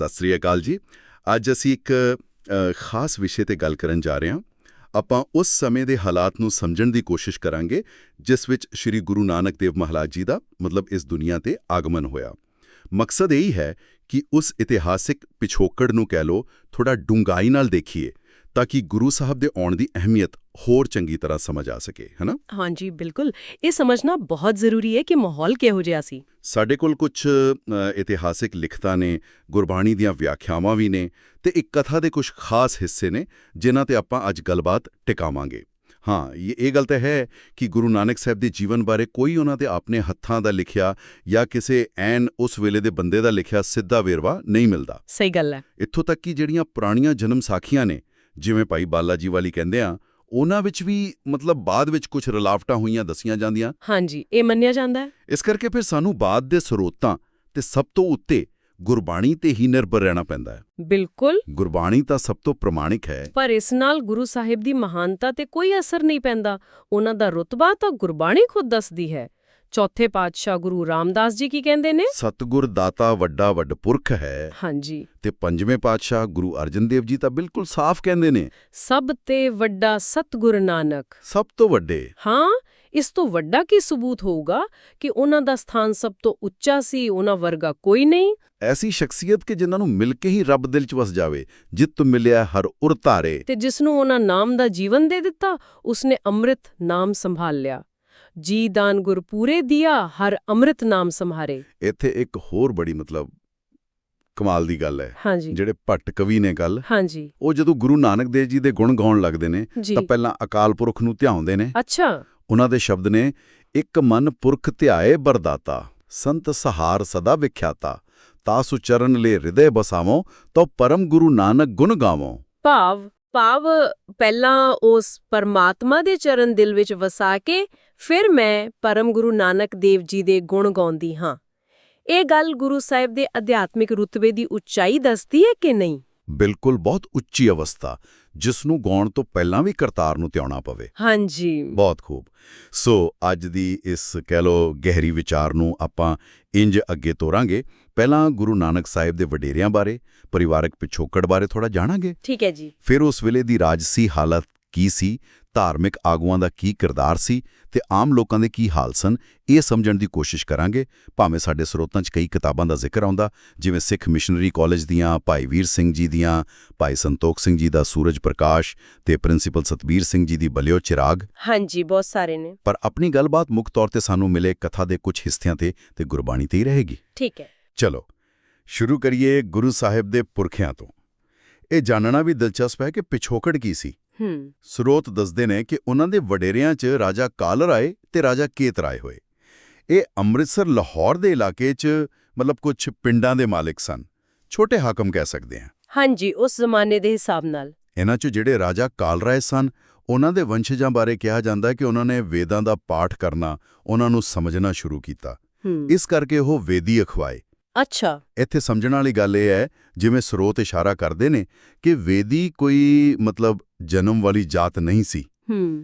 ਸਤਿ ਸ੍ਰੀ ਅਕਾਲ ਜੀ। ਅੱਜ ਅਸੀਂ ਇੱਕ ਖਾਸ ਵਿਸ਼ੇ ਤੇ ਗੱਲ ਕਰਨ ਜਾ ਰਹੇ ਹਾਂ। ਆਪਾਂ ਉਸ ਸਮੇਂ ਦੇ ਹਾਲਾਤ ਨੂੰ ਸਮਝਣ ਦੀ ਕੋਸ਼ਿਸ਼ ਕਰਾਂਗੇ, ਜਿਸ ਵਿੱਚ ਸ੍ਰੀ ਗੁਰੂ ਨਾਨਕ ਦੇਵ ਮਹਾਰਾਜ ਜੀ ਦਾ ਮਤਲਬ ਇਸ ਦੁਨੀਆ ਤੇ ਆਗਮਨ ਹੋਇਆ। ਮਕਸਦ ਇਹ ਹੀ ਹੈ ਕਿ ਉਸ ਇਤਿਹਾਸਿਕ ਪਿਛੋਕੜ ਨੂੰ ਕਹਿ ਲੋ ਥੋੜਾ ਡੂੰਘਾਈ ਨਾਲ ਦੇਖੀਏ। ਤਾਂ ਕਿ ਗੁਰੂ ਸਾਹਿਬ ਦੇ ਆਉਣ ਦੀ ਅਹਿਮੀਅਤ ਹੋਰ ਚੰਗੀ ਤਰ੍ਹਾਂ ਸਮਝ ਆ ਸਕੇ ਹੈਨਾ? ਹਾਂਜੀ ਬਿਲਕੁਲ। ਇਹ ਸਮਝਣਾ ਬਹੁਤ ਜ਼ਰੂਰੀ ਹੈ ਕਿ ਮਾਹੌਲ ਕਿਹੋ ਜਿਹਾ ਸੀ। ਸਾਡੇ ਕੋਲ ਕੁਝ ਇਤਿਹਾਸਿਕ ਲਿਖਤਾਂ ਨੇ ਗੁਰਬਾਣੀ ਦੀਆਂ ਵਿਆਖਿਆਵਾਂ ਵੀ ਨੇ ਤੇ ਇੱਕ ਕਥਾ ਦੇ ਕੁਝ ਖਾਸ ਹਿੱਸੇ ਨੇ ਜਿਨ੍ਹਾਂ ਤੇ ਆਪਾਂ ਅੱਜ ਗੱਲਬਾਤ ਟਿਕਾਵਾਂਗੇ। ਹਾਂ ਇਹ ਇਹ ਗੱਲ ਤਾਂ ਹੈ ਕਿ ਗੁਰੂ ਨਾਨਕ ਸਾਹਿਬ ਦੇ ਜੀਵਨ ਬਾਰੇ ਕੋਈ ਉਹਨਾਂ ਦੇ ਆਪਣੇ ਹੱਥਾਂ ਦਾ ਲਿਖਿਆ ਜਾਂ ਕਿਸੇ ਐਨ ਉਸ ਵੇਲੇ ਦੇ ਬੰਦੇ ਦਾ ਲਿਖਿਆ ਸਿੱਧਾ ਵੇਰਵਾ ਨਹੀਂ ਮਿਲਦਾ। ਸਹੀ ਗੱਲ ਹੈ। ਇੱਥੋਂ ਤੱਕ ਕਿ ਜਿਹੜੀਆਂ ਪੁਰਾਣੀਆਂ ਜਨਮ ਸਾਖੀਆਂ ਨੇ ਜਿਵੇਂ ਭਾਈ ਬਾਲਾ ਜੀ ਵਾਲੀ ਕਹਿੰਦੇ ਆ ਉਹਨਾਂ ਵਿੱਚ ਵੀ ਮਤਲਬ ਬਾਅਦ ਵਿੱਚ ਕੁਝ ਰਲਾਵਟਾਂ ਹੋਈਆਂ ਦੱਸੀਆਂ ਜਾਂਦੀਆਂ। ਹਾਂਜੀ ਇਹ ਮੰਨਿਆ ਜਾਂਦਾ ਹੈ। ਇਸ ਕਰਕੇ ਫਿਰ ਸਾਨੂੰ ਬਾਅਦ ਦੇ ਸਰੋਤਾਂ ਤੇ ਸਭ ਤੋਂ ਉੱਤੇ ਗੁਰਬਾਣੀ ਤੇ ਹੀ ਨਿਰਭਰ ਰਹਿਣਾ ਪੈਂਦਾ ਹੈ। ਬਿਲਕੁਲ। ਗੁਰਬਾਣੀ ਤਾਂ ਸਭ ਤੋਂ ਪ੍ਰਮਾਣਿਕ ਹੈ। ਪਰ ਇਸ ਨਾਲ ਗੁਰੂ ਸਾਹਿਬ ਦੀ ਮਹਾਨਤਾ ਤੇ ਕੋਈ ਅਸਰ ਨਹੀਂ ਪੈਂਦਾ। ਉਹਨਾਂ ਦਾ ਰੁਤਬਾ ਤਾਂ ਗੁਰਬਾਣੀ ਖੁਦ ਦੱਸਦੀ ਹੈ। ਚੌਥੇ ਪਾਤਸ਼ਾਹ ਗੁਰੂ ਰਾਮਦਾਸ ਜੀ ਕੀ ਕਹਿੰਦੇ ਨੇ? ਸਤਿਗੁਰ ਦਾਤਾ ਵੱਡਾ ਵੱਡ ਪੁਰਖ ਹੈ। ਹਾਂਜੀ। ਤੇ ਪੰਜਵੇਂ ਪਾਤਸ਼ਾਹ ਗੁਰੂ ਅਰਜਨ ਦੇਵ ਜੀ ਤਾਂ ਬਿਲਕੁਲ ਸਾਫ਼ ਕਹਿੰਦੇ ਨੇ। ਸਭ ਤੇ ਵੱਡਾ ਸਤਿਗੁਰ ਨਾਨਕ। ਸਭ ਤੋਂ ਵੱਡੇ। ਹਾਂ ਇਸ ਤੋਂ ਵੱਡਾ ਕੀ ਸਬੂਤ ਹੋਊਗਾ ਕਿ ਉਹਨਾਂ ਦਾ ਸਥਾਨ ਸਭ ਤੋਂ ਉੱਚਾ ਸੀ ਉਹਨਾਂ ਵਰਗਾ ਕੋਈ ਨਹੀਂ? ਐਸੀ ਸ਼ਖਸੀਅਤ ਕਿ ਜਿਨ੍ਹਾਂ ਨੂੰ ਮਿਲ ਕੇ ਹੀ ਰੱਬ ਦਿਲ 'ਚ ਵਸ ਜਾਵੇ ਜਿਤ ਮਿਲਿਆ ਹਰ ਉਰ ਧਾਰੇ। ਤੇ ਜਿਸ ਨੂੰ ਉਹਨਾਂ ਨਾਮ ਦਾ ਜੀਵਨ ਦੇ ਦਿੱਤਾ ਉਸਨੇ ਅੰਮ੍ਰਿਤ ਨਾਮ ਸੰਭਾਲ ਲਿਆ। ਜੀ ਦਾਨ ਗੁਰ ਪੂਰੇ ਦਿਆ ਹਰ ਅੰਮ੍ਰਿਤ ਨਾਮ ਸੰਭਾਰੇ ਇੱਥੇ ਇੱਕ ਹੋਰ ਬੜੀ ਮਤਲਬ ਕਮਾਲ ਦੀ ਗੱਲ ਹੈ। ਜਿਹੜੇ ਭੱਟ ਕਵੀ ਨੇ ਗੱਲ ਹਾਂਜੀ। ਉਹ ਜਦੋਂ ਗੁਰੂ ਨਾਨਕ ਦੇਵ ਜੀ ਦੇ ਗੁਣ ਗਾਉਣ ਲੱਗਦੇ ਨੇ ਤਾਂ ਪਹਿਲਾਂ ਅਕਾਲ ਪੁਰਖ ਨੂੰ ਧਿਆਉਂਦੇ ਨੇ। ਅੱਛਾ। ਉਹਨਾਂ ਦੇ ਸ਼ਬਦ ਨੇ ਇੱਕ ਮਨ ਪੁਰਖ ਧਿਆਏ ਬਰਦਾਤਾ ਸੰਤ ਸਹਾਰ ਸਦਾ ਵਿਖਿਆਤਾ ਤਾਸੁ ਚਰਨ ਲੈ ਹਿਰਦੇ ਬਸਾਵੋ ਤੋ ਪਰਮ ਗੁਰੂ ਨਾਨਕ ਗੁਣ ਗਾਵੋ। ਭਾਵ ਭਾਵ ਪਹਿਲਾਂ ਉਸ ਪਰਮਾਤਮਾ ਦੇ ਚਰਨ ਦਿਲ ਵਿੱਚ ਵਸਾ ਕੇ ਫਿਰ ਮੈਂ ਪਰਮ ਗੁਰੂ ਨਾਨਕ ਦੇਵ ਜੀ ਦੇ ਗੁਣ ਗਾਉਂਦੀ ਹਾਂ। ਇਹ ਗੱਲ ਗੁਰੂ ਸਾਹਿਬ ਦੇ ਅਧਿਆਤਮਿਕ ਰੁਤਬੇ ਦੀ ਉੱਚਾਈ ਦੱਸਦੀ ਹੈ ਕਿ ਨਹੀਂ? ਬਿਲਕੁਲ ਬਹੁਤ ਉੱਚੀ ਅਵਸਥਾ ਜਿਸ ਨੂੰ ਗਾਉਣ ਤੋਂ ਪਹਿਲਾਂ ਵੀ ਕਰਤਾਰ ਨੂੰ ਧਿਆਉਣਾ ਪਵੇ। ਹਾਂਜੀ। ਬਹੁਤ ਖੂਬ। ਸੋ ਅੱਜ ਦੀ ਇਸ ਕਹਿ ਲੋ ਗਹਿਰੀ ਵਿਚਾਰ ਨੂੰ ਆਪਾਂ ਇੰਜ ਅੱਗੇ ਤੋਰਾਂਗੇ ਪਹਿਲਾਂ ਗੁਰੂ ਨਾਨਕ ਸਾਹਿਬ ਦੇ ਵਡੇਰਿਆਂ ਬਾਰੇ ਪਰਿਵਾਰਕ ਪਿਛੋਕੜ ਬਾਰੇ ਥੋੜਾ ਜਾਣਾਂਗੇ? ਠੀਕ ਹੈ ਜੀ। ਫਿਰ ਉਸ ਵੇਲੇ ਦੀ ਰਾਜਸੀ ਹਾਲਤ ਕੀ ਸੀ? ਧਾਰਮਿਕ ਆਗੂਆਂ ਦਾ ਕੀ ਕਿਰਦਾਰ ਸੀ? ਤੇ ਆਮ ਲੋਕਾਂ ਦੇ ਕੀ ਹਾਲ ਸਨ? ਇਹ ਸਮਝਣ ਦੀ ਕੋਸ਼ਿਸ਼ ਕਰਾਂਗੇ। ਭਾਵੇਂ ਸਾਡੇ ਸਰੋਤਾਂ 'ਚ ਕਈ ਕਿਤਾਬਾਂ ਦਾ ਜ਼ਿਕਰ ਆਉਂਦਾ ਜਿਵੇਂ ਸਿੱਖ ਮਿਸ਼ਨਰੀ ਕਾਲਜ ਦੀਆਂ ਭਾਈ ਵੀਰ ਸਿੰਘ ਜੀ ਦੀਆਂ ਭਾਈ ਸੰਤੋਖ ਸਿੰਘ ਜੀ ਦਾ ਸੂਰਜ ਪ੍ਰਕਾਸ਼ ਤੇ ਪ੍ਰਿੰਸੀਪਲ ਸਤਬੀਰ ਸਿੰਘ ਜੀ ਦੀ ਬਲਿਓ ਚਿਰਾਗ। ਹਾਂਜੀ ਬਹੁਤ ਸਾਰੇ ਨੇ। ਪਰ ਆਪਣੀ ਗੱਲਬਾਤ ਮੁੱਖ ਤੌਰ ਤੇ ਸਾਨੂੰ ਮਿਲੇ ਕਥਾ ਦੇ ਕੁਝ ਹਿੱਸਿਆਂ ਤੇ ਤੇ ਗੁਰਬਾਣੀ ਤੇ ਹੀ ਰਹੇਗੀ। ਠੀਕ ਹੈ। ਚਲੋ ਸ਼ੁਰੂ ਕਰੀਏ ਗੁਰੂ ਸਾਹਿਬ ਦੇ ਪੁਰਖਿਆਂ ਤੋਂ। ਇਹ ਜਾਣਨਾ ਵੀ ਦਿਲਚਸਪ ਹੈ ਕਿ ਪਿਛੋਕੜ ਕੀ ਸੀ। ਹੂੰ। ਸਰੋਤ ਦੱਸਦੇ ਨੇ ਕਿ ਉਹਨਾਂ ਦੇ ਵਡੇਰਿਆਂ 'ਚ ਰਾਜਾ ਕਾਲ ਰਾਏ ਤੇ ਰਾਜਾ ਕੇਤ ਰਾਏ ਹੋਏ। ਇਹ ਅੰਮ੍ਰਿਤਸਰ ਲਾਹੌਰ ਦੇ ਇਲਾਕੇ 'ਚ ਮਤਲਬ ਕੁਝ ਪਿੰਡਾਂ ਦੇ ਮਾਲਕ ਸਨ। ਛੋਟੇ ਹਾਕਮ ਕਹਿ ਸਕਦੇ ਹਾਂ। ਹਾਂਜੀ ਉਸ ਜ਼ਮਾਨੇ ਦੇ ਹਿਸਾਬ ਨਾਲ। ਇਹਨਾਂ 'ਚ ਜਿਹੜੇ ਰਾਜਾ ਕਾਲ ਰਾਏ ਸਨ ਉਹਨਾਂ ਦੇ ਵੰਸ਼ਜਾਂ ਬਾਰੇ ਕਿਹਾ ਜਾਂਦਾ ਕਿ ਉਹਨਾਂ ਨੇ ਵੇਦਾਂ ਦਾ ਪਾਠ ਕਰਨਾ ਉਹਨਾਂ ਨੂੰ ਸਮਝਣਾ ਸ਼ੁਰੂ ਕੀਤਾ। ਇਸ ਕਰਕੇ ਉਹ ਵੇਦੀ ਅਖਵਾਏ। ਅੱਛਾ। ਇੱਥੇ ਸਮਝਣ ਵਾਲੀ ਗੱਲ ਇਹ ਹੈ ਜਿਵੇਂ ਸਰੋਤ ਇਸ਼ਾਰਾ ਕਰਦੇ ਨੇ ਕਿ ਵੇਦੀ ਕੋਈ ਮਤਲਬ ਜਨਮ ਵਾਲੀ ਜਾਤ ਨਹੀਂ ਸੀ।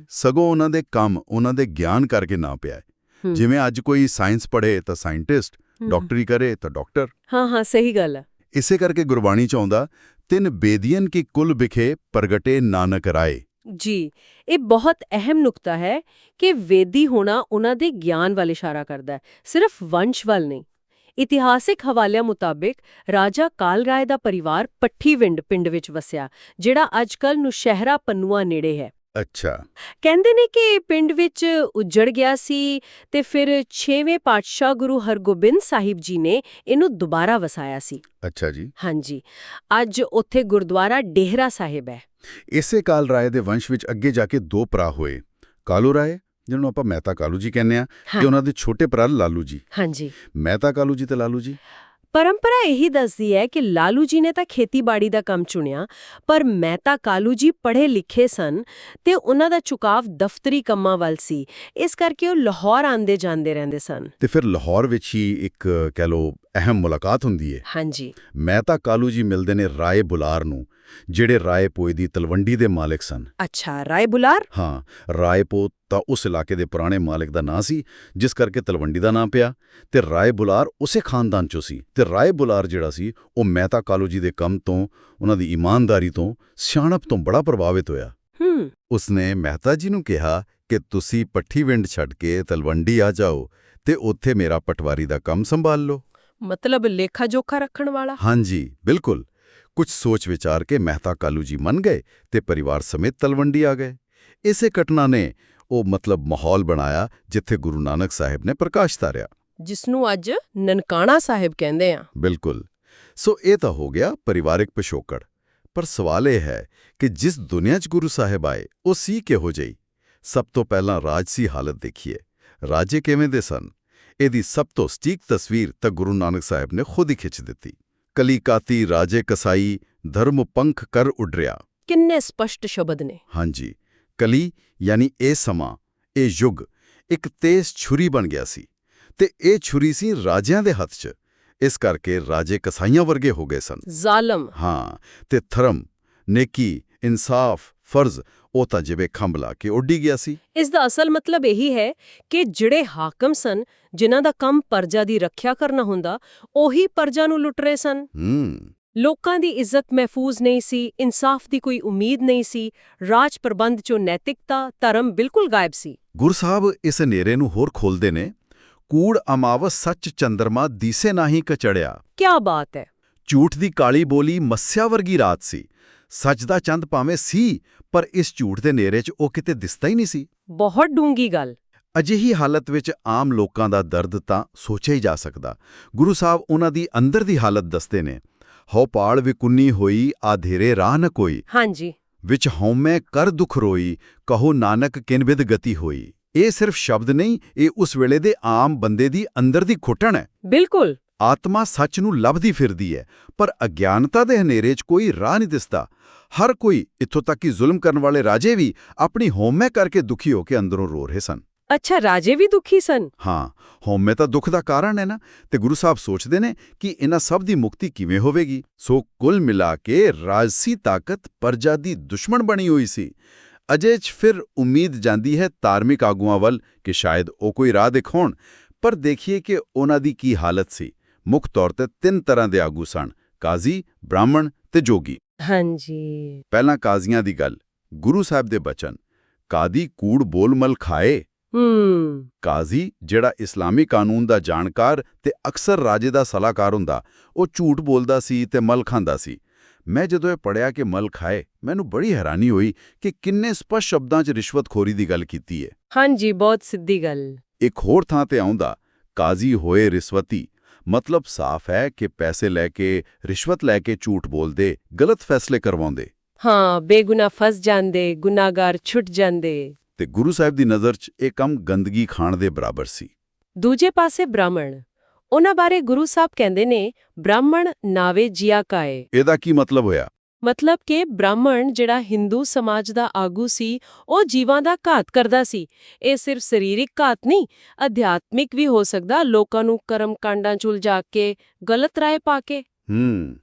ਸਗੋਂ ਉਹਨਾਂ ਦੇ ਕੰਮ ਉਹਨਾਂ ਦੇ ਗਿਆਨ ਕਰਕੇ ਨਾ ਪਿਆ। ਜਿਵੇਂ ਅੱਜ ਕੋਈ ਸਾਇੰਸ ਪੜ੍ਹੇ ਤਾਂ ਸਾਇੰਟਿਸਟ। ਡਾਕਟਰੀ ਕਰੇ ਤਾਂ ਡਾਕਟਰ। ਹਾਂ ਹਾਂ ਸਹੀ ਗੱਲ ਹੈ। ਇਸੇ ਕਰਕੇ ਗੁਰਬਾਣੀ ਚ ਆਉਂਦਾ ਤਿੰਨ ਬੇਦੀਨ ਕੀ ਕੁਲ ਵਿਖੇ ਪ੍ਰਗਟੇ ਨਾਨਕ ਰਾਏ। ਜੀ ਇਹ ਬਹੁਤ ਅਹਿਮ ਨੁਕਤਾ ਹੈ ਕਿ ਵੇਦੀ ਹੋਣਾ ਉਹਨਾਂ ਦੇ ਗਿਆਨ ਵੱਲ ਇਸ਼ਾਰਾ ਕਰਦਾ ਹੈ ਸਿਰਫ ਵੰਸ਼ ਵੱਲ ਨਹੀਂ। ਇਤਿਹਾਸਿਕ ਹਵਾਲਿਆਂ ਮੁਤਾਬਿਕ ਰਾਜਾ ਕਾਲ ਰਾਏ ਦਾ ਪਰਿਵਾਰ ਪੱਠੀਵਿੰਡ ਪਿੰਡ ਵਿੱਚ ਵਸਿਆ ਜਿਹੜਾ ਅੱਜਕੱਲ ਨੁਸ਼ਹਿਰਾ ਪੰਨੂਆ ਨੇੜੇ ਹੈ। ਅੱਛਾ। ਕਹਿੰਦੇ ਨੇ ਕਿ ਪਿੰਡ ਵਿੱਚ ਉੱਜੜ ਗਿਆ ਸੀ ਤੇ ਫਿਰ 6ਵੇਂ ਪਾਤਸ਼ਾਹ ਗੁਰੂ ਹਰਗੋਬਿੰਦ ਸਾਹਿਬ ਜੀ ਨੇ ਇਹਨੂੰ ਦੁਬਾਰਾ ਵਸਾਇਆ ਸੀ। ਅੱਛਾ ਜੀ। ਹਾਂਜੀ। ਅੱਜ ਉੱਥੇ ਗੁਰਦੁਆਰਾ ਡੇਹਰਾ ਸਾਹਿਬ ਹੈ। ਇਸੇ ਕਾਲ ਰਾਏ ਦੇ ਵੰਸ਼ ਵਿੱਚ ਅੱਗੇ ਜਾ ਕੇ ਦੋ ਭਰਾ ਹੋਏ ਕਾਲੂ ਰਾਏ ਜਿਹਨੂੰ ਆਪਾਂ ਮਹਿਤਾ ਕਾਲੂ ਜੀ ਕਹਿੰਦੇ ਆ। ਤੇ ਉਹਨਾਂ ਦੇ ਛੋਟੇ ਭਰਾ ਲਾਲੂ ਜੀ। ਹਾਂਜੀ। ਮਹਿਤਾ ਕਾਲੂ ਜੀ ਤੇ ਲਾਲੂ ਜੀ? ਪਰੰਪਰਾ ਇਹੀ ਦੱਸਦੀ ਹੈ ਕਿ ਲਾਲੂ ਜੀ ਨੇ ਤਾਂ ਖੇਤੀਬਾੜੀ ਦਾ ਕੰਮ ਚੁਣਿਆ ਪਰ ਮਹਿਤਾ ਕਾਲੂ ਜੀ ਪੜ੍ਹੇ ਲਿਖੇ ਸਨ ਤੇ ਉਹਨਾਂ ਦਾ ਝੁਕਾਵ ਦਫ਼ਤਰੀ ਕੰਮਾਂ ਵੱਲ ਸੀ। ਇਸ ਕਰਕੇ ਉਹ ਲਾਹੌਰ ਆਂਦੇ ਜਾਂਦੇ ਰਹਿੰਦੇ ਸਨ। ਤੇ ਫਿਰ ਲਾਹੌਰ ਵਿੱਚ ਹੀ ਇੱਕ ਕਹਿ ਲੋ ਅਹਿਮ ਮੁਲਾਕਾਤ ਹੁੰਦੀ ਹੈ ਹਾਂਜੀ। ਮਹਿਤਾ ਕਾਲੂ ਜੀ ਮਿਲਦੇ ਨੇ ਰਾਏ ਬੁਲਾਰ ਨੂੰ। ਜਿਹੜੇ ਰਾਏਪੋਏ ਦੀ ਤਲਵੰਡੀ ਦੇ ਮਾਲਕ ਸਨ। ਅੱਛਾ ਰਾਏ ਬੁਲਾਰ? ਹਾਂ ਰਾਏਪੋ ਤਾਂ ਉਸ ਇਲਾਕੇ ਦੇ ਪੁਰਾਣੇ ਮਾਲਕ ਦਾ ਨਾਂ ਸੀ ਜਿਸ ਕਰਕੇ ਤਲਵੰਡੀ ਦਾ ਨਾਂ ਪਿਆ। ਤੇ ਰਾਏ ਬੁਲਾਰ ਉਸੇ ਖਾਨਦਾਨ ਚੋਂ ਸੀ। ਤੇ ਰਾਏ ਬੁਲਾਰ ਜਿਹੜਾ ਸੀ ਉਹ ਮਹਿਤਾ ਕਾਲੂ ਜੀ ਦੇ ਕੰਮ ਤੋਂ ਉਹਨਾਂ ਦੀ ਇਮਾਨਦਾਰੀ ਤੋਂ ਸਿਆਣਪ ਤੋਂ ਬੜਾ ਪ੍ਰਭਾਵਿਤ ਹੋਇਆ। ਹੂੰ। ਉਸਨੇ ਮਹਿਤਾ ਜੀ ਨੂੰ ਕਿਹਾ ਕਿ ਤੁਸੀਂ ਪੱਠੀਵਿੰਡ ਛੱਡ ਕੇ ਤਲਵੰਡੀ ਆ ਜਾਓ ਤੇ ਉੱਥੇ ਮੇਰਾ ਪਟਵਾਰੀ ਦਾ ਕੰਮ ਸੰਭਾਲ ਲਓ। ਮਤਲਬ ਲੇਖਾ ਜੋਖਾ ਰੱਖਣ ਵਾਲਾ? ਹਾਂਜੀ ਬਿਲਕੁਲ। ਕੁਝ ਸੋਚ ਵਿਚਾਰ ਕੇ ਮਹਿਤਾ ਕਾਲੂ ਜੀ ਮੰਨ ਗਏ ਤੇ ਪਰਿਵਾਰ ਸਮੇਤ ਤਲਵੰਡੀ ਆ ਗਏ। ਇਸੇ ਘਟਨਾ ਨੇ ਉਹ ਮਤਲਬ ਮਾਹੌਲ ਬਣਾਇਆ ਜਿੱਥੇ ਗੁਰੂ ਨਾਨਕ ਸਾਹਿਬ ਨੇ ਪ੍ਰਕਾਸ਼ ਧਾਰਿਆ ਜਿਸ ਨੂੰ ਅੱਜ ਨਨਕਾਣਾ ਸਾਹਿਬ ਕਹਿੰਦੇ ਆ। ਬਿਲਕੁਲ। ਸੋ ਇਹ ਤਾਂ ਹੋ ਗਿਆ ਪਰਿਵਾਰਿਕ ਪਿਛੋਕੜ। ਪਰ ਸਵਾਲ ਇਹ ਹੈ ਕਿ ਜਿਸ ਦੁਨੀਆ 'ਚ ਗੁਰੂ ਸਾਹਿਬ ਆਏ ਉਹ ਸੀ ਕਿਹੋ ਜਿਹੀ? ਸਭ ਤੋਂ ਪਹਿਲਾਂ ਰਾਜਸੀ ਹਾਲਤ ਦੇਖੀਏ। ਰਾਜੇ ਕਿਵੇਂ ਦੇ ਸਨ? ਇਹਦੀ ਸਭ ਤੋਂ ਸਟੀਕ ਤਸਵੀਰ ਤਾਂ ਗੁਰੂ ਨਾਨਕ ਸਾਹਿਬ ਨੇ ਖੁਦ ਹੀ ਖਿੱਚ ਦਿੱਤੀ। ਕਲੀ ਕਾਤੀ ਰਾਜੇ ਕਸਾਈ ਧਰਮ ਪੰਖ ਕਰ ਉਡਰਿਆ। ਕਿੰਨੇ ਸਪਸ਼ਟ ਸ਼ਬਦ ਨੇ। ਹਾਂਜੀ ਕਲੀ ਯਾਨੀ ਇਹ ਸਮਾਂ ਇਹ ਯੁੱਗ ਇੱਕ ਤੇਜ਼ ਛੁਰੀ ਬਣ ਗਿਆ ਸੀ ਤੇ ਇਹ ਛੁਰੀ ਸੀ ਰਾਜਿਆਂ ਦੇ ਹੱਥ 'ਚ ਇਸ ਕਰਕੇ ਰਾਜੇ ਕਸਾਈਆਂ ਵਰਗੇ ਹੋ ਗਏ ਸਨ। ਜ਼ਾਲਮ। ਹਾਂ ਤੇ ਧਰਮ ਨੇਕੀ ਇਨਸਾਫ ਫਰਜ਼ ਉਹ ਤਾਂ ਜਿਵੇਂ ਖੰਭ ਲਾ ਕੇ ਉੱਡੀ ਗਿਆ ਸੀ। ਇਸ ਦਾ ਅਸਲ ਮਤਲਬ ਇਹੀ ਹੈ ਕਿ ਜਿਹੜੇ ਹਾਕਮ ਸਨ ਜਿਨ੍ਹਾਂ ਦਾ ਕੰਮ ਪਰਜਾ ਦੀ ਰੱਖਿਆ ਕਰਨਾ ਹੁੰਦਾ ਉਹੀ ਪਰਜਾ ਨੂੰ ਲੁੱਟ ਰਹੇ ਸਨ। ਹੂੰ। ਲੋਕਾਂ ਦੀ ਇੱਜ਼ਤ ਮਹਿਫੂਜ਼ ਨਹੀਂ ਸੀ ਇਨਸਾਫ ਦੀ ਕੋਈ ਉਮੀਦ ਨਹੀਂ ਸੀ ਰਾਜ ਪ੍ਰਬੰਧ ਚੋਂ ਨੈਤਿਕਤਾ ਧਰਮ ਬਿਲਕੁਲ ਗਾਇਬ ਸੀ। ਗੁਰੂ ਸਾਹਿਬ ਇਸ ਹਨੇਰੇ ਨੂੰ ਹੋਰ ਖੋਲਦੇ ਨੇ ਕੂੜ ਅਮਾਵਸ ਸੱਚ ਚੰਦਰਮਾ ਦੀਸੇ ਨਾਹੀ ਕਚੜਿਆ। ਕੀ ਬਾਤ ਹੈ। ਝੂਠ ਦੀ ਕਾਲੀ ਬੋਲੀ ਮੱਸਿਆ ਵਰਗੀ ਰਾਤ ਸੀ। ਸੱਚ ਦਾ ਚੰਦ ਭਾਵੇਂ ਸੀ ਪਰ ਇਸ ਝੂਠ ਦੇ ਨੇਰੇ 'ਚ ਉਹ ਕਿਤੇ ਦਿਸਦਾ ਹੀ ਨਹੀਂ ਸੀ। ਬਹੁਤ ਡੂੰਗੀ ਗੱਲ। ਅਜਿਹੀ ਹਾਲਤ ਵਿੱਚ ਆਮ ਲੋਕਾਂ ਦਾ ਦਰਦ ਤਾਂ ਸੋਚਿਆ ਹੀ ਜਾ ਸਕਦਾ। ਗੁਰੂ ਸਾਹਿਬ ਉਹਨਾਂ ਦੀ ਅੰਦਰ ਦੀ ਹਾਲਤ ਦੱਸਦੇ ਨੇ ਹਉ ਪਾਲ ਵਿਕੁੰਨੀ ਹੋਈ ਆਧੇਰੇ ਰਾਹ ਨ ਕੋਈ। ਹਾਂਜੀ। ਵਿੱਚ ਹਉਮੈ ਕਰ ਦੁਖ ਰੋਈ ਕਹੋ ਨਾਨਕ ਕਿਨਵਿਦ ਗਤੀ ਹੋਈ। ਇਹ ਸਿਰਫ ਸ਼ਬਦ ਨਹੀਂ ਇਹ ਉਸ ਵੇਲੇ ਦੇ ਆਮ ਬੰਦੇ ਦੀ ਅੰਦਰ ਦੀ ਘੁੱਟਣ ਹੈ। ਬਿਲਕੁਲ। ਆਤਮਾ ਸੱਚ ਨੂੰ ਲੱਭਦੀ ਫਿਰਦੀ ਹੈ ਪਰ ਅਗਿਆਨਤਾ ਦੇ ਹਨੇਰੇ 'ਚ ਕੋਈ ਰਾਹ ਨਹੀਂ ਦਿਸਦਾ। ਹਰ ਕੋਈ ਇੱਥੋਂ ਤੱਕ ਕਿ ਜ਼ੁਲਮ ਕਰਨ ਵਾਲੇ ਰਾਜੇ ਵੀ ਆਪਣੀ ਹਉਮੈ ਕਰਕੇ ਦੁਖੀ ਹੋ ਕੇ ਅੰਦਰੋਂ ਰੋ ਰਹੇ ਸਨ। ਅੱਛਾ ਰਾਜੇ ਵੀ ਦੁਖੀ ਸਨ? ਹਾਂ ਹਉਮੈ ਤਾਂ ਦੁੱਖ ਦਾ ਕਾਰਨ ਹੈ ਨਾ। ਤੇ ਗੁਰੂ ਸਾਹਿਬ ਸੋਚਦੇ ਨੇ ਕਿ ਇਹਨਾਂ ਸਭ ਦੀ ਮੁਕਤੀ ਕਿਵੇਂ ਹੋਵੇਗੀ। ਸੋ ਕੁੱਲ ਮਿਲਾ ਕੇ ਰਾਜਸੀ ਤਾਕਤ ਪਰਜਾ ਦੀ ਦੁਸ਼ਮਣ ਬਣੀ ਹੋਈ ਸੀ। ਅਜੇ 'ਚ ਫਿਰ ਉਮੀਦ ਜਾਂਦੀ ਹੈ ਧਾਰਮਿਕ ਆਗੂਆਂ ਵੱਲ ਕਿ ਸ਼ਾਇਦ ਉਹ ਕੋਈ ਰਾਹ ਦਿਖਾਉਣ। ਪਰ ਦੇਖੀਏ ਕਿ ਉਹਨਾਂ ਦੀ ਕੀ ਹਾਲਤ ਸੀ। ਮੁੱਖ ਤੌਰ ਤੇ ਤਿੰਨ ਤਰ੍ਹਾਂ ਦੇ ਆਗੂ ਸਨ ਕਾਜ਼ੀ ਬ੍ਰਾਹਮਣ ਤੇ ਜੋਗੀ। ਹਾਂਜੀ। ਪਹਿਲਾਂ ਕਾਜ਼ੀਆਂ ਦੀ ਗੱਲ ਗੁਰੂ ਸਾਹਿਬ ਦੇ ਬਚਨ ਕਾਦੀ ਕੂੜ ਬੋਲ ਮਲ ਖਾਏ। ਹੂੰ। ਕਾਜ਼ੀ ਜਿਹੜਾ ਇਸਲਾਮੀ ਕਾਨੂੰਨ ਦਾ ਜਾਣਕਾਰ ਤੇ ਅਕਸਰ ਰਾਜੇ ਦਾ ਸਲਾਹਕਾਰ ਹੁੰਦਾ ਉਹ ਝੂਠ ਬੋਲਦਾ ਸੀ ਤੇ ਮਲ ਖਾਂਦਾ ਸੀ। ਮੈਂ ਜਦੋਂ ਇਹ ਪੜਿਆ ਕਿ ਮਲ ਖਾਏ ਮੈਨੂੰ ਬੜੀ ਹੈਰਾਨੀ ਹੋਈ ਕਿ ਕਿੰਨੇ ਸਪਸ਼ਟ ਸ਼ਬਦਾਂ 'ਚ ਰਿਸ਼ਵਤਖੋਰੀ ਦੀ ਗੱਲ ਕੀਤੀ ਹੈ ਹਾਂਜੀ ਬਹੁਤ ਸਿੱਧੀ ਗੱਲ। ਇੱਕ ਹੋਰ ਥਾਂ ਤੇ ਆਉਂਦਾ ਕਾਜ਼ੀ ਹੋਏ ਰਿਸ਼ਵਤੀ ਮਤਲਬ ਸਾਫ਼ ਹੈ ਕਿ ਪੈਸੇ ਲੈ ਕੇ ਰਿਸ਼ਵਤ ਲੈ ਕੇ ਝੂਠ ਬੋਲਦੇ ਗਲਤ ਫੈਸਲੇ ਕਰਵਾਉਂਦੇ। ਹਾਂ ਬੇਗੁਨਾਹ ਫਸ ਜਾਂਦੇ ਗੁਨਾਹਗਾਰ ਛੁੱਟ ਜਾਂਦੇ। ਤੇ ਗੁਰੂ ਸਾਹਿਬ ਦੀ ਨਜ਼ਰ 'ਚ ਇਹ ਕੰਮ ਗੰਦਗੀ ਖਾਣ ਦੇ ਬਰਾਬਰ ਸੀ। ਦੂਜੇ ਪਾਸੇ ਬ੍ਰਾਹਮਣ। ਉਹਨਾਂ ਬਾਰੇ ਗੁਰੂ ਸਾਹਿਬ ਕਹਿੰਦੇ ਨੇ ਬ੍ਰਾਹਮਣ ਨਾਵੇ ਜੀਆ ਕਾਏ। ਇਹਦਾ ਕੀ ਮਤਲਬ ਹੋਇਆ? ਮਤਲਬ ਕਿ ਬ੍ਰਾਹਮਣ ਜਿਹੜਾ ਹਿੰਦੂ ਸਮਾਜ ਦਾ ਆਗੂ ਸੀ ਉਹ ਜੀਵਾਂ ਦਾ ਘਾਤ ਕਰਦਾ ਸੀ। ਇਹ ਸਿਰਫ ਸਰੀਰਕ ਘਾਤ ਨਹੀਂ ਅਧਿਆਤਮਿਕ ਵੀ ਹੋ ਸਕਦਾ ਲੋਕਾਂ ਨੂੰ ਕਰਮ ਕਾਂਡਾਂ ਚ ਉਲਝਾ ਕੇ ਗਲਤ ਰਾਏ ਪਾ ਕੇ। ਹੂੰ।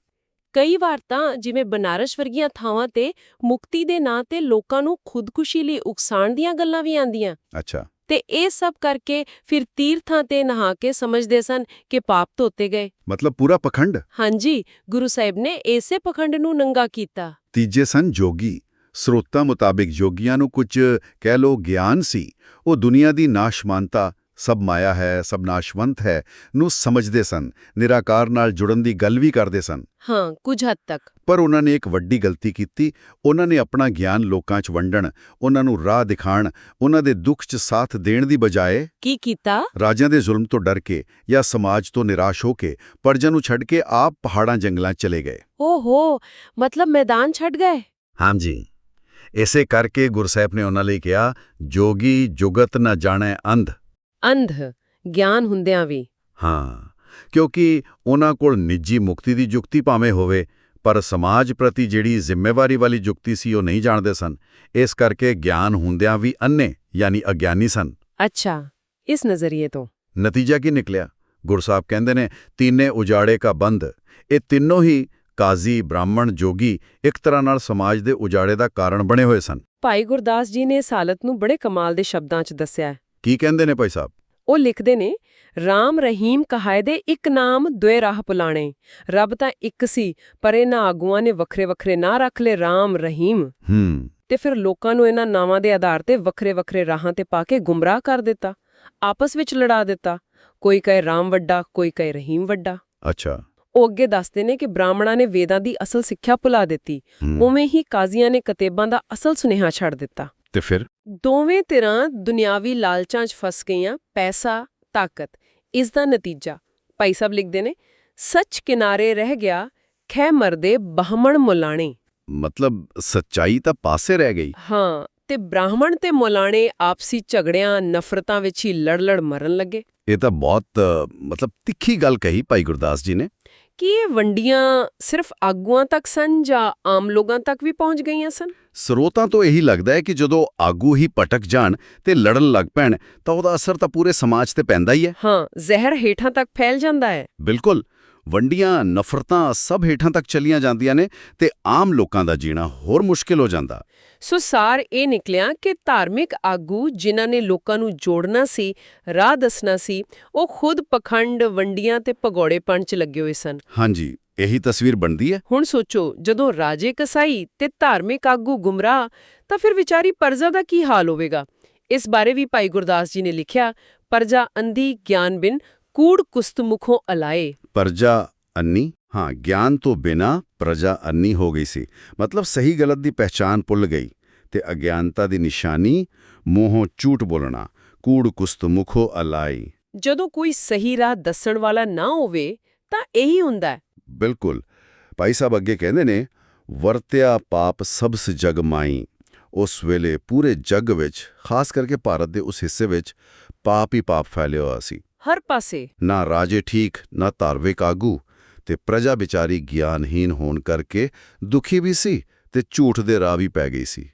ਕਈ ਵਾਰ ਤਾਂ ਜਿਵੇਂ ਬਨਾਰਸ ਵਰਗੀਆਂ ਥਾਵਾਂ ਤੇ ਮੁਕਤੀ ਦੇ ਨਾਂ ਤੇ ਲੋਕਾਂ ਨੂੰ ਖੁਦਕੁਸ਼ੀ ਲਈ ਉਕਸਾਣ ਦੀਆਂ ਗੱਲਾਂ ਵੀ ਆਂਦੀਆਂ ਅੱਛਾ। ਤੇ ਇਹ ਸਭ ਕਰਕੇ ਫਿਰ ਤੀਰਥਾਂ ਤੇ ਨਹਾ ਕੇ ਸਮਝਦੇ ਸਨ ਕਿ ਪਾਪ ਧੋਤੇ ਗਏ। ਮਤਲਬ ਪੂਰਾ ਪਖੰਡ? ਹਾਂਜੀ ਗੁਰੂ ਸਾਹਿਬ ਨੇ ਇਸੇ ਪਖੰਡ ਨੂੰ ਨੰਗਾ ਕੀਤਾ। ਤੀਜੇ ਸਨ ਜੋਗੀ। ਸਰੋਤਾਂ ਮੁਤਾਬਿਕ ਜੋਗੀਆਂ ਨੂੰ ਕੁਝ ਕਹਿ ਲੋ ਗਿਆਨ ਸੀ। ਉਹ ਦੁਨੀਆ ਦੀ ਨਾਸ਼ਮਾਨਤਾ ਸਭ ਮਾਇਆ ਹੈ ਸਭ ਨਾਸ਼ਵੰਤ ਹੈ ਨੂੰ ਸਮਝਦੇ ਸਨ ਨਿਰਾਕਾਰ ਨਾਲ ਜੁੜਨ ਦੀ ਗੱਲ ਵੀ ਕਰਦੇ ਸਨ। ਹਾਂ ਕੁਝ ਹੱਦ ਤੱਕ। ਪਰ ਉਹਨਾਂ ਨੇ ਇੱਕ ਵੱਡੀ ਗਲਤੀ ਕੀਤੀ ਉਹਨਾਂ ਨੇ ਆਪਣਾ ਗਿਆਨ ਲੋਕਾਂ 'ਚ ਵੰਡਣ ਉਹਨਾਂ ਨੂੰ ਰਾਹ ਦਿਖਾਣ ਉਹਨਾਂ ਦੇ ਦੁੱਖ 'ਚ ਸਾਥ ਦੇਣ ਦੀ ਬਜਾਏ ਕੀ ਕੀਤਾ? ਰਾਜਿਆਂ ਦੇ ਜ਼ੁਲਮ ਤੋਂ ਡਰ ਕੇ ਜਾਂ ਸਮਾਜ ਤੋਂ ਨਿਰਾਸ਼ ਹੋ ਕੇ ਪਰਜਾ ਨੂੰ ਛੱਡ ਕੇ ਆਪ ਪਹਾੜਾਂ ਜੰਗਲਾਂ 'ਚ ਚਲੇ ਗਏ। ਓਹੋ ਮਤਲਬ ਮੈਦਾਨ ਛੱਡ ਗਏ? ਹਾਂਜੀ ਇਸੇ ਕਰਕੇ ਗੁਰਸਾਹਿਬ ਨੇ ਉਹਨਾਂ ਲਈ ਕਿਹਾ ਜੋਗੀ ਜੁਗਤ ਨਾ ਜਾਣੈ ਅੰਧ। ਅੰਧ ਗਿਆਨ ਹੁੰਦਿਆਂ ਵੀ। ਹਾਂ ਕਿਉਂਕਿ ਉਹਨਾਂ ਕੋਲ ਨਿੱਜੀ ਮੁਕਤੀ ਦੀ ਜੁਗਤੀ ਭਾਵੇਂ ਹੋਵੇ ਪਰ ਸਮਾਜ ਪ੍ਰਤੀ ਜਿਹੜੀ ਜ਼ਿੰਮੇਵਾਰੀ ਵਾਲੀ ਜੁਗਤੀ ਸੀ ਉਹ ਨਹੀਂ ਜਾਣਦੇ ਸਨ। ਇਸ ਕਰਕੇ ਗਿਆਨ ਹੁੰਦਿਆਂ ਵੀ ਅੰਨੇ ਯਾਨੀ ਅਗਿਆਨੀ ਸਨ। ਅੱਛਾ ਇਸ ਨਜ਼ਰੀਏ ਤੋਂ। ਨਤੀਜਾ ਕੀ ਨਿਕਲਿਆ? ਗੁਰਸਾਹਿਬ ਕਹਿੰਦੇ ਨੇ ਤੀਨੇ ਉਜਾੜੇ ਕਾ ਬੰਦ। ਇਹ ਤਿੰਨੋਂ ਹੀ ਕਾਜ਼ੀ ਬ੍ਰਾਹਮਣ ਜੋਗੀ ਇੱਕ ਤਰ੍ਹਾਂ ਨਾਲ ਸਮਾਜ ਦੇ ਉਜਾੜੇ ਦਾ ਕਾਰਨ ਬਣੇ ਹੋਏ ਸਨ। ਭਾਈ ਗੁਰਦਾਸ ਜੀ ਨੇ ਇਸ ਹਾਲਤ ਨੂੰ ਬੜੇ ਕਮਾਲ ਦੇ ਸ਼ਬਦਾਂ 'ਚ ਦੱਸਿਆ ਕੀ ਕਹਿੰਦੇ ਨੇ ਭਾਈ ਸਾਹਿਬ? ਉਹ ਲਿਖਦੇ ਨੇ ਰਾਮ ਰਹੀਮ ਕਹਾਏ ਦੇ ਇੱਕ ਨਾਮ ਦੁਏ ਰਾਹ ਪੁਲਾਣੇ। ਰੱਬ ਤਾਂ ਇੱਕ ਸੀ ਪਰ ਇਹਨਾਂ ਆਗੂਆਂ ਨੇ ਵੱਖਰੇ ਵੱਖਰੇ ਨਾਂ ਰੱਖ ਲਏ ਰਾਮ ਰਹੀਮ। ਹੂੰ। ਤੇ ਫਿਰ ਲੋਕਾਂ ਨੂੰ ਇਹਨਾਂ ਨਾਵਾਂ ਦੇ ਆਧਾਰ ਤੇ ਵੱਖਰੇ ਵੱਖਰੇ ਰਾਹਾਂ ਤੇ ਪਾ ਕੇ ਗੁੰਮਰਾਹ ਕਰ ਦਿੱਤਾ ਆਪਸ ਵਿੱਚ ਲੜਾ ਦਿੱਤਾ। ਕੋਈ ਕਹੇ ਰਾਮ ਵੱਡਾ ਕੋਈ ਕਹੇ ਰਹੀਮ ਵੱਡਾ। ਅੱਛਾ। ਉਹ ਅੱਗੇ ਦੱਸਦੇ ਨੇ ਕਿ ਬ੍ਰਾਹਮਣਾਂ ਨੇ ਵੇਦਾਂ ਦੀ ਅਸਲ ਸਿੱਖਿਆ ਭੁਲਾ ਦਿੱਤੀ। ਉਵੇਂ ਹੀ ਕਾਜ਼ੀਆਂ ਨੇ ਕਤੇਬਾਂ ਦਾ ਅਸਲ ਸੁਨੇਹਾ ਛੱਡ ਦਿੱਤਾ। ਤੇ ਫਿਰ? ਦੋਵੇਂ ਧਿਰਾਂ ਦੁਨਿਆਵੀ ਲਾਲਚਾਂ 'ਚ ਫਸ ਗਈਆਂ ਪੈਸਾ ਤਾਕਤ ਇਸ ਦਾ ਨਤੀਜਾ। ਭਾਈ ਸਾਹਿਬ ਲਿਖਦੇ ਨੇ ਸੱਚ ਕਿਨਾਰੇ ਰਹਿ ਗਿਆ ਖੈ ਮਰਦੇ ਬਹਮਣ ਮੁਲਾਣੇ। ਮਤਲਬ ਸੱਚਾਈ ਤਾਂ ਪਾਸੇ ਰਹਿ ਗਈ। ਹਾਂ ਤੇ ਬ੍ਰਾਹਮਣ ਤੇ ਮੁਲਾਣੇ ਆਪਸੀ ਝਗੜਿਆਂ ਨਫ਼ਰਤਾਂ ਵਿੱਚ ਹੀ ਲੜ-ਲੜ ਮਰਨ ਲੱਗੇ। ਇਹ ਤਾਂ ਬਹੁਤ ਮਤਲਬ ਤਿੱਖੀ ਗੱਲ ਕਹੀ ਭਾਈ ਗੁਰਦਾਸ ਜੀ ਨੇ। ਕੀ ਇਹ ਵੰਡੀਆਂ ਸਿਰਫ ਆਗੂਆਂ ਤੱਕ ਸਨ ਜਾਂ ਆਮ ਲੋਕਾਂ ਤੱਕ ਵੀ ਪਹੁੰਚ ਗਈਆਂ ਸਨ? ਸਰੋਤਾਂ ਤੋਂ ਇਹੀ ਲੱਗਦਾ ਹੈ ਕਿ ਜਦੋਂ ਆਗੂ ਹੀ ਪਟਕ ਜਾਣ ਤੇ ਲੜਨ ਲੱਗ ਪੈਣ ਤਾਂ ਉਹਦਾ ਅਸਰ ਤਾਂ ਪੂਰੇ ਸਮਾਜ ਤੇ ਪੈਂਦਾ ਹੀ ਹੈ। ਹਾਂ ਜ਼ਹਿਰ ਹੇਠਾਂ ਤੱਕ ਫੈਲ ਜਾਂਦਾ ਹੈ। ਬਿਲਕੁਲ। ਵੰਡੀਆਂ ਨਫ਼ਰਤਾਂ ਸਭ ਹੇਠਾਂ ਤੱਕ ਚਲੀਆਂ ਜਾਂਦੀਆਂ ਨੇ ਤੇ ਆਮ ਲੋਕਾਂ ਦਾ ਜੀਣਾ ਹੋਰ ਮੁਸ਼ਕਿਲ ਹੋ ਜਾਂਦਾ। ਸੋ ਸਾਰ ਇਹ ਨਿਕਲਿਆ ਕਿ ਧਾਰਮਿਕ ਆਗੂ ਜਿਨ੍ਹਾਂ ਨੇ ਲੋਕਾਂ ਨੂੰ ਜੋੜਨਾ ਸੀ ਰਾਹ ਦੱਸਣਾ ਸੀ ਉਹ ਖੁਦ ਪਖੰਡ ਵੰਡੀਆਂ ਤੇ ਭਗੌੜੇਪਣ 'ਚ ਲੱਗੇ ਹੋਏ ਸਨ। ਹਾਂਜੀ ਇਹੀ ਤਸਵੀਰ ਬਣਦੀ ਹੈ। ਹੁਣ ਸੋਚੋ ਜਦੋਂ ਰਾਜੇ ਕਸਾਈ ਤੇ ਧਾਰਮਿਕ ਆਗੂ ਗੁੰਮਰਾਹ ਤਾਂ ਫਿਰ ਵਿਚਾਰੀ ਪਰਜਾ ਦਾ ਕੀ ਹਾਲ ਹੋਵੇਗਾ? ਇਸ ਬਾਰੇ ਵੀ ਭਾਈ ਗੁਰਦਾਸ ਜੀ ਨੇ ਲਿਖਿਆ ਪਰਜਾ ਅੰਧੀ ਗਿਆਨ ਬਿਨ ਕੂੜ ਕੁਸਤ ਮੁਖੋਂ ਅਲਾਏ। ਪਰਜਾ ਅੰਨੀ ਹਾਂ ਗਿਆਨ ਤੋਂ ਬਿਨਾ ਪ੍ਰਜਾ ਅੰਨੀ ਹੋ ਗਈ ਸੀ। ਮਤਲਬ ਸਹੀ ਗਲਤ ਦੀ ਪਹਿਚਾਨ ਭੁੱਲ ਗਈ ਤੇ ਅਗਿਆਨਤਾ ਦੀ ਨਿਸ਼ਾਨੀ ਮੂੰਹੋਂ ਝੂਠ ਬੋਲਣਾ ਕੂੜ ਕੁਸਤ ਮੁਖੋ ਅਲਾਈ ਜਦੋਂ ਕੋਈ ਸਹੀ ਰਾਹ ਦੱਸਣ ਵਾਲਾ ਨਾ ਹੋਵੇ ਤਾਂ ਇਹੀ ਹੁੰਦਾ ਬਿਲਕੁਲ। ਭਾਈ ਸਾਹਿਬ ਅੱਗੇ ਕਹਿੰਦੇ ਨੇ ਵਰਤਿਆ ਪਾਪ ਸਭਸ ਜਗ ਮਾਈ। ਉਸ ਵੇਲੇ ਪੂਰੇ ਜੱਗ ਵਿੱਚ ਖਾਸ ਕਰਕੇ ਭਾਰਤ ਦੇ ਉਸ ਹਿੱਸੇ ਵਿੱਚ ਪਾਪ ਹੀ ਪਾਪ ਫੈਲਿਆ ਹੋਇਆ ਸੀ। ਹਰ ਪਾਸੇ। ਨਾ ਰਾਜੇ ਠੀਕ ਨਾ ਧਾਰਮਿਕ ਆਗੂ ਤੇ ਪ੍ਰਜਾ ਵਿਚਾਰੀ ਗਿਆਨਹੀਨ ਹੋਣ ਕਰਕੇ ਦੁਖੀ ਵੀ ਸੀ ਤੇ ਝੂਠ ਦੇ ਰਾਹ ਵੀ ਪੈ ਗਈ ਸੀ।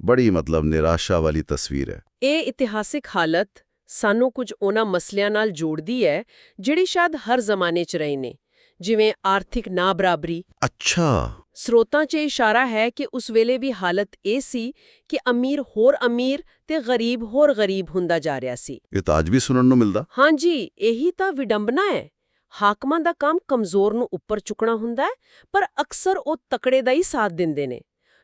ਬੜੀ ਮਤਲਬ ਨਿਰਾਸ਼ਾ ਵਾਲੀ ਤਸਵੀਰ ਹੈ। ਇਹ ਇਤਿਹਾਸਿਕ ਹਾਲਤ ਸਾਨੂੰ ਕੁਝ ਉਹਨਾਂ ਮਸਲਿਆਂ ਨਾਲ ਜੋੜਦੀ ਹੈ ਜਿਹੜੀ ਸ਼ਾਇਦ ਹਰ ਜ਼ਮਾਨੇ 'ਚ ਰਹੇ ਨੇ ਜਿਵੇਂ ਆਰਥਿਕ ਨਾ ਬਰਾਬਰੀ ਅੱਛਾ। ਸਰੋਤਾਂ 'ਚ ਇਸ਼ਾਰਾ ਹੈ ਕਿ ਉਸ ਵੇਲੇ ਵੀ ਹਾਲਤ ਇਹ ਸੀ ਕਿ ਅਮੀਰ ਹੋਰ ਅਮੀਰ ਤੇ ਗਰੀਬ ਹੋਰ ਗਰੀਬ ਹੁੰਦਾ ਜਾ ਰਿਹਾ ਸੀ। ਇਹ ਤਾਂ ਅੱਜ ਵੀ ਸੁਣਨ ਨੂੰ ਮਿਲਦਾ। ਹਾਂਜੀ ਇਹੀ ਤਾਂ ਵਿਡੰਬਨਾ ਹੈ। ਹਾਕਮਾਂ ਦਾ ਕੰਮ ਕਮਜ਼ੋਰ ਨੂੰ ਉੱਪਰ ਚੁੱਕਣਾ ਹੁੰਦਾ ਹੈ ਪਰ ਅਕਸਰ ਉਹ ਤਕੜੇ ਦਾ ਹੀ ਸਾਥ ਦਿੰਦੇ ਨੇ।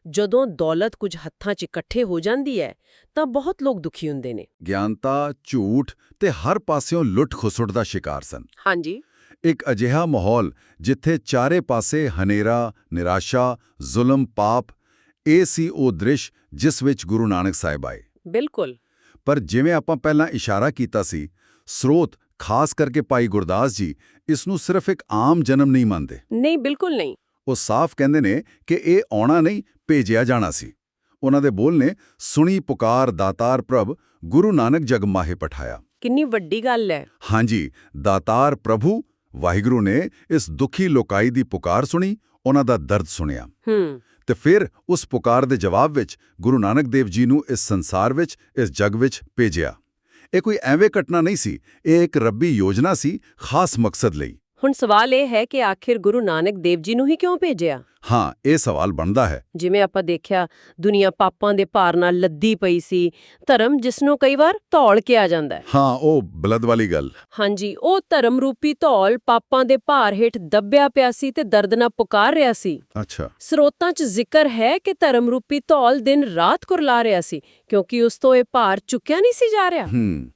ਜਦੋਂ ਦੌਲਤ ਕੁਝ ਹੱਥਾਂ 'ਚ ਇਕੱਠੇ ਹੋ ਜਾਂਦੀ ਹੈ ਤਾਂ ਬਹੁਤ ਲੋਕ ਦੁਖੀ ਹੁੰਦੇ ਨੇ। ਗਿਆਨਤਾ ਝੂਠ ਤੇ ਹਰ ਪਾਸਿਓਂ ਲੁੱਟ ਖੁਸੁੱਟ ਦਾ ਸ਼ਿਕਾਰ ਸਨ। ਹਾਂਜੀ। ਇੱਕ ਅਜਿਹਾ ਮਾਹੌਲ ਜਿੱਥੇ ਚਾਰੇ ਪਾਸੇ ਹਨੇਰਾ ਨਿਰਾਸ਼ਾ ਜ਼ੁਲਮ ਪਾਪ ਇਹ ਸੀ ਉਹ ਦ੍ਰਿਸ਼ ਜਿਸ ਵਿੱਚ ਗੁਰੂ ਨਾਨਕ ਸਾਹਿਬ ਆਏ। ਬਿਲਕੁਲ। ਪਰ ਜਿਵੇਂ ਆਪਾਂ ਪਹਿਲਾਂ ਇਸ਼ਾਰਾ ਕੀਤਾ ਸੀ ਸਰੋਤ ਖਾਸ ਕਰਕੇ ਭਾਈ ਗੁਰਦਾਸ ਜੀ ਇਸ ਨੂੰ ਸਿਰਫ ਇੱਕ ਆਮ ਜਨਮ ਨਹੀਂ ਮੰਨਦੇ। ਨਹੀਂ ਬਿਲਕੁਲ ਨਹੀਂ। ਉਹ ਸਾਫ਼ ਕਹਿੰਦੇ ਨੇ ਕਿ ਇਹ ਆਉਣਾ ਨਹੀਂ ਭੇਜਿਆ ਜਾਣਾ ਸੀ। ਉਹਨਾਂ ਦੇ ਬੋਲ ਨੇ ਸੁਣੀ ਪੁਕਾਰ ਦਾਤਾਰ ਪ੍ਰਭ ਗੁਰੂ ਨਾਨਕ ਜਗ ਮਾਹੇ ਪਠਾਇਆ। ਕਿੰਨੀ ਵੱਡੀ ਗੱਲ ਹੈ। ਹਾਂਜੀ ਦਾਤਾਰ ਪ੍ਰਭੂ ਵਾਹਿਗੁਰੂ ਨੇ ਇਸ ਦੁਖੀ ਲੋਕਾਈ ਦੀ ਪੁਕਾਰ ਸੁਣੀ ਉਹਨਾਂ ਦਾ ਦਰਦ ਸੁਣਿਆ। ਹੂੰ। ਤੇ ਫਿਰ ਉਸ ਪੁਕਾਰ ਦੇ ਜਵਾਬ ਵਿੱਚ ਗੁਰੂ ਨਾਨਕ ਦੇਵ ਜੀ ਨੂੰ ਇਸ ਸੰਸਾਰ ਵਿੱਚ ਇਸ ਜਗ ਵਿੱਚ ਭੇਜਿਆ। ਇਹ ਕੋਈ ਐਵੇਂ ਘਟਨਾ ਨਹੀਂ ਸੀ ਇਹ ਇੱਕ ਰੱਬੀ ਯੋਜਨਾ ਸੀ ਖਾਸ ਮਕਸਦ ਲਈ। ਹੁਣ ਸਵਾਲ ਇਹ ਹੈ ਕਿ ਆਖਿਰ ਗੁਰੂ ਨਾਨਕ ਦੇਵ ਜੀ ਨੂੰ ਹੀ ਕਿਉਂ ਭੇਜਿਆ? ਹਾਂ ਇਹ ਸਵਾਲ ਬਣਦਾ ਹੈ। ਜਿਵੇਂ ਆਪਾਂ ਦੇਖਿਆ ਦੁਨੀਆ ਪਾਪਾਂ ਦੇ ਭਾਰ ਨਾਲ ਲੱਦੀ ਪਈ ਸੀ ਧਰਮ ਜਿਸ ਨੂੰ ਕਈ ਵਾਰ ਧੌਲ ਕਿਹਾ ਜਾਂਦਾ ਹੈ। ਹਾਂ ਉਹ ਬਲਦ ਵਾਲੀ ਗੱਲ। ਹਾਂਜੀ ਉਹ ਧਰਮ ਰੂਪੀ ਧੌਲ ਪਾਪਾਂ ਦੇ ਭਾਰ ਹੇਠ ਦੱਬਿਆ ਪਿਆ ਸੀ ਤੇ ਦਰਦ ਨਾਲ ਪੁਕਾਰ ਰਿਹਾ ਸੀ। ਅੱਛਾ। ਸਰੋਤਾਂ 'ਚ ਜ਼ਿਕਰ ਹੈ ਕਿ ਧਰਮ ਰੂਪੀ ਧੌਲ ਦਿਨ ਰਾਤ ਕੁਰਲਾ ਰਿਹਾ ਸੀ ਕਿਉਂਕਿ ਉਸ ਤੋਂ ਇਹ ਭਾਰ ਚੁੱਕਿਆ ਨਹੀਂ ਸੀ ਜਾ ਰਿਹਾ।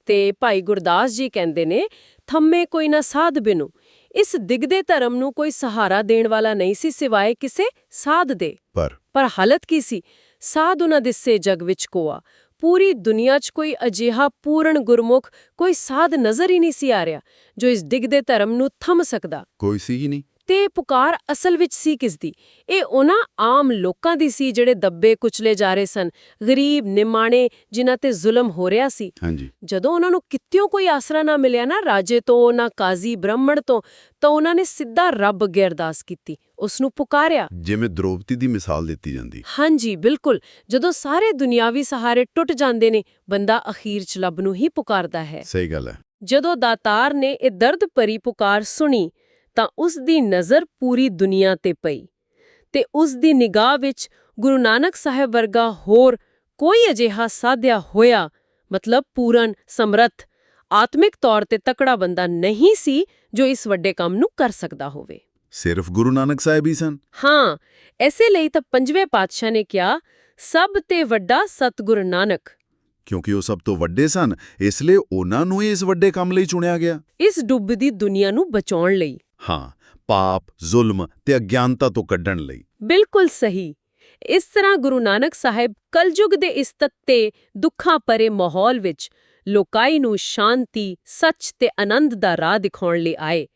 ਤੇ ਭਾਈ ਗੁਰਦਾਸ ਜੀ ਕਹਿੰਦੇ ਨੇ ਥੰਮੇ ਕੋਈ ਨਾ ਸਾਧ ਬਿਨੂ ਇਸ ਦਿਗਦੇ ਧਰਮ ਨੂੰ ਕੋਈ ਸਹਾਰਾ ਦੇਣ ਵਾਲਾ ਨਹੀਂ ਸੀ ਸਿਵਾਏ ਕਿਸੇ ਸਾਧ ਦੇ। ਪਰ ਪਰ ਹਾਲਤ ਕੀ ਸੀ? ਸਾਧ ਉਹਨਾਂ ਦਿਸੇ ਜਗ ਵਿੱਚ ਕੋਆ। ਪੂਰੀ ਦੁਨੀਆ 'ਚ ਕੋਈ ਅਜਿਹਾ ਪੂਰਨ ਗੁਰਮੁਖ ਕੋਈ ਸਾਧ ਨਜ਼ਰ ਹੀ ਨਹੀਂ ਸੀ ਆ ਰਿਹਾ ਜੋ ਇਸ ਦਿਗਦੇ ਧਰਮ ਨੂੰ ਥੰਮ ਸਕਦਾ। ਕੋਈ ਸੀ ਹੀ ਨਹੀਂ। ਤੇ ਪੁਕਾਰ ਅਸਲ ਵਿੱਚ ਸੀ ਕਿਸ ਦੀ ਇਹ ਉਹਨਾਂ ਆਮ ਲੋਕਾਂ ਦੀ ਸੀ ਜਿਹੜੇ ਦੱਬੇ ਕੁਚਲੇ ਜਾ ਰਹੇ ਸਨ ਗਰੀਬ ਨਿਮਾਣੇ ਜਿਨ੍ਹਾਂ ਤੇ ਜ਼ੁਲਮ ਹੋ ਰਿਹਾ ਸੀ। ਹਾਂਜੀ। ਜਦੋਂ ਉਹਨਾਂ ਨੂੰ ਕਿਤਿਓਂ ਕੋਈ ਆਸਰਾ ਨਾ ਮਿਲਿਆ ਨਾ ਰਾਜੇ ਤੋਂ ਨਾ ਕਾਜ਼ੀ ਬ੍ਰਾਹਮਣ ਤੋਂ ਤਾਂ ਉਹਨਾਂ ਨੇ ਸਿੱਧਾ ਰੱਬ ਅੱਗੇ ਅਰਦਾਸ ਕੀਤੀ ਉਸ ਨੂੰ ਪੁਕਾਰਿਆ। ਜਿਵੇਂ ਦ੍ਰੋਪਦੀ ਦੀ ਮਿਸਾਲ ਦਿੱਤੀ ਜਾਂਦੀ। ਹਾਂਜੀ ਬਿਲਕੁਲ। ਜਦੋਂ ਸਾਰੇ ਦੁਨਿਆਵੀ ਸਹਾਰੇ ਟੁੱਟ ਜਾਂਦੇ ਨੇ ਬੰਦਾ ਅਖੀਰ ਚ ਰੱਬ ਨੂੰ ਹੀ ਪੁਕਾਰਦਾ ਹੈ। ਸਹੀ ਗੱਲ ਹੈ। ਜਦੋਂ ਦਾਤਾਰ ਨੇ ਇਹ ਦਰਦ ਭਰੀ ਪੁਕਾਰ ਸੁਣੀ ਤਾਂ ਉਸ ਦੀ ਨਜ਼ਰ ਪੂਰੀ ਦੁਨੀਆ ਤੇ ਪਈ ਤੇ ਉਸ ਦੀ ਨਿਗਾਹ ਵਿੱਚ ਗੁਰੂ ਨਾਨਕ ਸਾਹਿਬ ਵਰਗਾ ਹੋਰ ਕੋਈ ਅਜਿਹਾ ਸਾਧਿਆ ਹੋਇਆ ਮਤਲਬ ਪੂਰਨ ਸਮਰੱਥ ਆਤਮਿਕ ਤੌਰ ਤੇ ਤਕੜਾ ਬੰਦਾ ਨਹੀਂ ਸੀ ਜੋ ਇਸ ਵੱਡੇ ਕੰਮ ਨੂੰ ਕਰ ਸਕਦਾ ਹੋਵੇ। ਸਿਰਫ ਗੁਰੂ ਨਾਨਕ ਸਾਹਿਬ ਹੀ ਸਨ? ਹਾਂ ਐਸੇ ਲਈ ਤਾਂ ਪੰਜਵੇਂ ਪਾਤਸ਼ਾਹ ਨੇ ਕਿਹਾ ਸਭ ਤੇ ਵੱਡਾ ਸਤਿਗੁਰ ਨਾਨਕ। ਕਿਉਂਕਿ ਉਹ ਸਭ ਤੋਂ ਵੱਡੇ ਸਨ ਇਸ ਲਈ ਉਹਨਾਂ ਨੂੰ ਹੀ ਇਸ ਵੱਡੇ ਕੰਮ ਲਈ ਚੁਣਿਆ ਗਿਆ। ਇਸ ਡੁੱਬਦੀ ਦੁਨੀਆ ਨੂੰ ਬਚਾਉਣ ਲਈ। ਹਾਂ ਪਾਪ ਜ਼ੁਲਮ ਤੇ ਅਗਿਆਨਤਾ ਤੋਂ ਕੱਢਣ ਲਈ। ਬਿਲਕੁਲ ਸਹੀ। ਇਸ ਤਰ੍ਹਾਂ ਗੁਰੂ ਨਾਨਕ ਸਾਹਿਬ ਕਲਯੁਗ ਦੇ ਇਸ ਤੱਤੇ ਦੁੱਖਾਂ ਭਰੇ ਮਾਹੌਲ ਵਿੱਚ ਲੋਕਾਈ ਨੂੰ ਸ਼ਾਂਤੀ ਸੱਚ ਤੇ ਆਨੰਦ ਦਾ ਰਾਹ ਦਿਖਾਉਣ ਲਈ ਆਏ।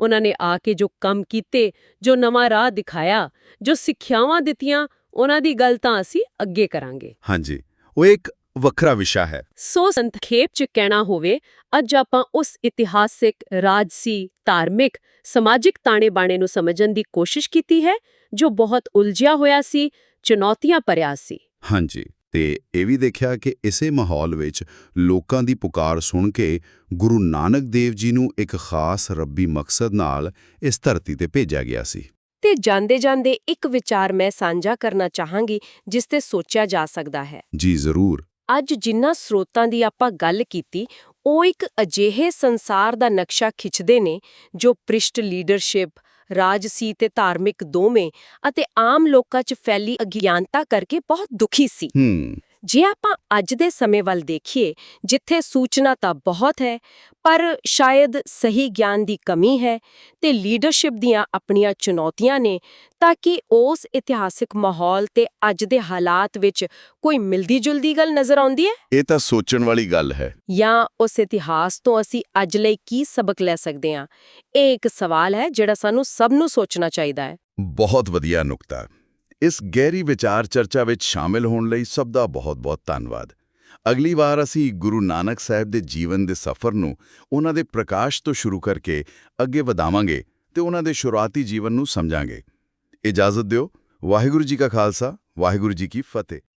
ਉਹਨਾਂ ਨੇ ਆ ਕੇ ਜੋ ਕੰਮ ਕੀਤੇ ਜੋ ਨਵਾਂ ਰਾਹ ਦਿਖਾਇਆ ਜੋ ਸਿੱਖਿਆਵਾਂ ਦਿੱਤੀਆਂ ਉਹਨਾਂ ਦੀ ਗੱਲ ਤਾਂ ਅਸੀਂ ਅੱਗੇ ਕਰਾਂਗੇ। ਹਾਂਜੀ ਉਹ ਇੱਕ ਵੱਖਰਾ ਵਿਸ਼ਾ ਹੈ। ਸੋ ਸੰਖੇਪ ਚ ਕਹਿਣਾ ਹੋਵੇ ਅੱਜ ਆਪਾਂ ਉਸ ਇਤਿਹਾਸਿਕ ਰਾਜਸੀ ਧਾਰਮਿਕ ਸਮਾਜਿਕ ਤਾਣੇ ਬਾਣੇ ਨੂੰ ਸਮਝਣ ਦੀ ਕੋਸ਼ਿਸ਼ ਕੀਤੀ ਹੈ ਜੋ ਬਹੁਤ ਉਲਝਿਆ ਹੋਇਆ ਸੀ ਚੁਣੌਤੀਆਂ ਭਰਿਆ ਸੀ। ਹਾਂਜੀ ਤੇ ਇਹ ਵੀ ਦੇਖਿਆ ਕਿ ਇਸੇ ਮਾਹੌਲ ਵਿੱਚ ਲੋਕਾਂ ਦੀ ਪੁਕਾਰ ਸੁਣ ਕੇ ਗੁਰੂ ਨਾਨਕ ਦੇਵ ਜੀ ਨੂੰ ਇੱਕ ਖਾਸ ਰੱਬੀ ਮਕਸਦ ਨਾਲ ਇਸ ਧਰਤੀ ਤੇ ਭੇਜਿਆ ਗਿਆ ਸੀ। ਤੇ ਜਾਂਦੇ ਜਾਂਦੇ ਇੱਕ ਵਿਚਾਰ ਮੈਂ ਸਾਂਝਾ ਕਰਨਾ ਚਾਹਾਂਗੀ ਜਿਸ ਤੇ ਸੋਚਿਆ ਜਾ ਸਕਦਾ ਹੈ। ਜੀ ਜ਼ਰੂਰ। ਅੱਜ ਜਿਨ੍ਹਾਂ ਸਰੋਤਾਂ ਦੀ ਆਪਾਂ ਗੱਲ ਕੀਤੀ, ਉਹ ਇੱਕ ਅਜਿਹੇ ਸੰਸਾਰ ਦਾ ਨਕਸ਼ਾ ਖਿੱਚਦੇ ਨੇ, ਜੋ ਪ੍ਰਿਸ਼ਟ ਲੀਡਰਸ਼ਿਪ, ਰਾਜਸੀ ਤੇ ਧਾਰਮਿਕ ਦੋਵੇਂ ਅਤੇ ਆਮ ਲੋਕਾਂ 'ਚ ਫੈਲੀ ਅਗਿਆਨਤਾ ਕਰਕੇ ਬਹੁਤ ਦੁਖੀ ਸੀ। ਜੇ ਆਪਾਂ ਅੱਜ ਦੇ ਸਮੇਂ ਵੱਲ ਦੇਖੀਏ ਜਿੱਥੇ ਸੂਚਨਾ ਤਾਂ ਬਹੁਤ ਹੈ ਪਰ ਸ਼ਾਇਦ ਸਹੀ ਗਿਆਨ ਦੀ ਕਮੀ ਹੈ ਤੇ ਲੀਡਰਸ਼ਿਪ ਦੀਆਂ ਆਪਣੀਆਂ ਚੁਣੌਤੀਆਂ ਨੇ ਤਾਂ ਕਿ ਉਸ ਇਤਿਹਾਸਿਕ ਮਾਹੌਲ ਤੇ ਅੱਜ ਦੇ ਹਾਲਾਤ ਵਿੱਚ ਕੋਈ ਮਿਲਦੀ-ਜੁਲਦੀ ਗੱਲ ਨਜ਼ਰ ਆਉਂਦੀ ਹੈ? ਇਹ ਤਾਂ ਸੋਚਣ ਵਾਲੀ ਗੱਲ ਹੈ। ਜਾਂ ਉਸ ਇਤਿਹਾਸ ਤੋਂ ਅਸੀਂ ਅੱਜ ਲਈ ਕੀ ਸਬਕ ਲੈ ਸਕਦੇ ਹਾਂ? ਇਹ ਇੱਕ ਸਵਾਲ ਹੈ ਜਿਹੜਾ ਸਾਨੂੰ ਸਭ ਨੂੰ ਸੋਚਣਾ ਚਾਹੀਦਾ ਹੈ। ਬਹੁਤ ਵਧੀਆ ਨੁਕਤਾ। ਇਸ ਗਹਿਰੀ ਵਿਚਾਰ ਚਰਚਾ ਵਿੱਚ ਸ਼ਾਮਿਲ ਹੋਣ ਲਈ ਸਭ ਦਾ ਬਹੁਤ-ਬਹੁਤ ਧੰਨਵਾਦ। ਅਗਲੀ ਵਾਰ ਅਸੀਂ ਗੁਰੂ ਨਾਨਕ ਸਾਹਿਬ ਦੇ ਜੀਵਨ ਦੇ ਸਫ਼ਰ ਨੂੰ ਉਹਨਾਂ ਦੇ ਪ੍ਰਕਾਸ਼ ਤੋਂ ਸ਼ੁਰੂ ਕਰਕੇ ਅੱਗੇ ਵਧਾਵਾਂਗੇ ਤੇ ਉਹਨਾਂ ਦੇ ਸ਼ੁਰੂਆਤੀ ਜੀਵਨ ਨੂੰ ਸਮਝਾਂਗੇ। ਇਜਾਜ਼ਤ ਦਿਓ। ਵਾਹਿਗੁਰੂ ਜੀ ਕਾ ਖਾਲਸਾ, ਵਾਹਿਗੁਰੂ ਜੀ ਕੀ ਫਤਿਹ।